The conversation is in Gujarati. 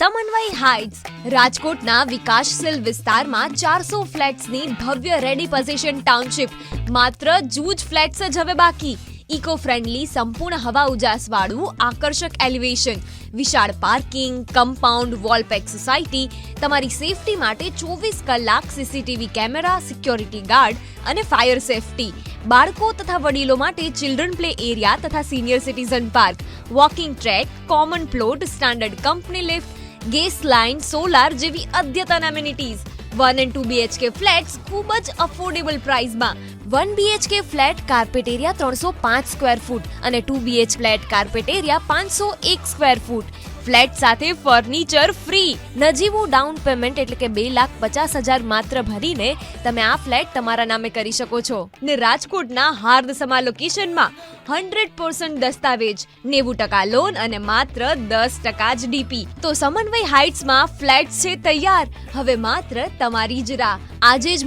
સમન્વય હાઇટ્સ. રાજકોટના વિકાસશીલ વિસ્તારમાં ચારસો ફ્લેટ્સની ભવ્ય રેડી પોઝિશન ટાઉનશિપ. માત્ર જૂજ ફ્લેટ્સ જ હવે બાકી. ઇકો ફ્રેન્ડલી સંપૂર્ણ હવા ઉજાસવાળું આકર્ષક એલિવેશન. વિશાળ પાર્કિંગ, કમ્પાઉન્ડ વોલપેક સોસાયટી, તમારી સેફટી માટે ચોવીસ કલાક સીસીટીવી કેમેરા, સિક્યોરિટી ગાર્ડ અને ફાયર સેફટી. બાળકો તથા વડીલો માટે ચિલ્ડ્રન પ્લે એરિયા તથા senior citizen park. Walking track, common plot, standard company lift gas line, solar જેવી અદ્યતન amenities one and two BHK flats ખૂબ જ affordable પ્રાઇસમાં one BHK flat carpet area ત્રણસો પાંચ સ્ક્વેર ફૂટ અને two BH flat carpet area પાંચસો એક સ્ક્વેર ફૂટ ફ્લેટ સાથે ફર્નિચર ફ્રી નજીવું ડાઉન પેમેન્ટ એટલે કે બે લાખ પચાસ હજાર માત્ર ભરીને તમે આ ફ્લેટ તમારા નામે કરી શકો છો. ને રાજકોટના હાર્દ સમા લોકેશનમાં હંડ્રેડ પર્સન્ટ દસ્તાવેજ, નેવું ટકા લોન અને માત્ર દસ ટકા જ ડીપી. તો સમન્વય હાઇટ્સમાં ફ્લેટ છે તૈયાર. હવે માત્ર તમારી જ રાહ. આજે જ